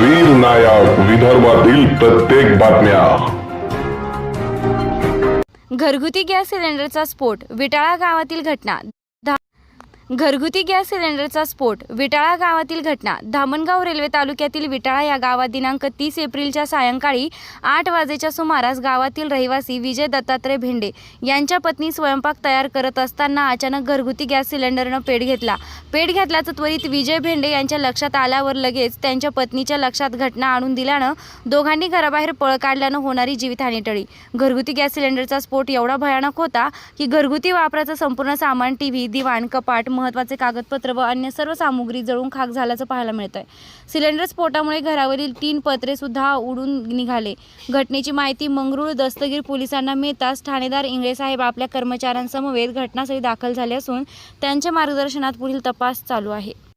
वीर नायक विदर्भातील प्रत्येक बातम्या. घरगुती गॅस सिलेंडरचा स्फोट विटाळा गावातील घटना. घरगुती गॅस सिलेंडरचा स्फोट विटाळा गावातील घटना. धामणगाव रेल्वे तालुक्यातील विटाळा या गावात दिनांक तीस एप्रिलच्या सायंकाळी आठ वाजेच्या सुमारास गावातील रहिवासी विजय दत्तात्रय भेंडे यांच्या पत्नी स्वयंपाक तयार करत असताना अचानक घरगुती गॅस सिलेंडरनं पेट घेतला. पेट घेतल्याचं त्वरित विजय भेंडे यांच्या लक्षात आल्यावर लगेच त्यांच्या पत्नीच्या लक्षात घटना आणून दिल्यानं दोघांनी घराबाहेर पळ काढल्यानं होणारी जीवितहानी टळी घरगुती गॅस सिलेंडरचा स्फोट एवढा भयानक होता की घरगुती वापराचं संपूर्ण सामान टीव्ही दिवाण कपाट महत्त्वाचे कागदपत्र व अन्य सर्व सामुग्री जळून खाक झाल्याचं पाहायला मिळतंय. सिलेंडर स्फोटामुळे घरावरील तीन पत्रे सुद्धा उडून निघाले. घटनेची माहिती मंगरुळ दस्तगीर पोलिसांना मिळताच ठाणेदार इंगळे साहेब आपल्या कर्मचाऱ्यांसमवेत घटनास्थळी दाखल झाले असून त्यांच्या मार्गदर्शनात पुढील तपास चालू आहे.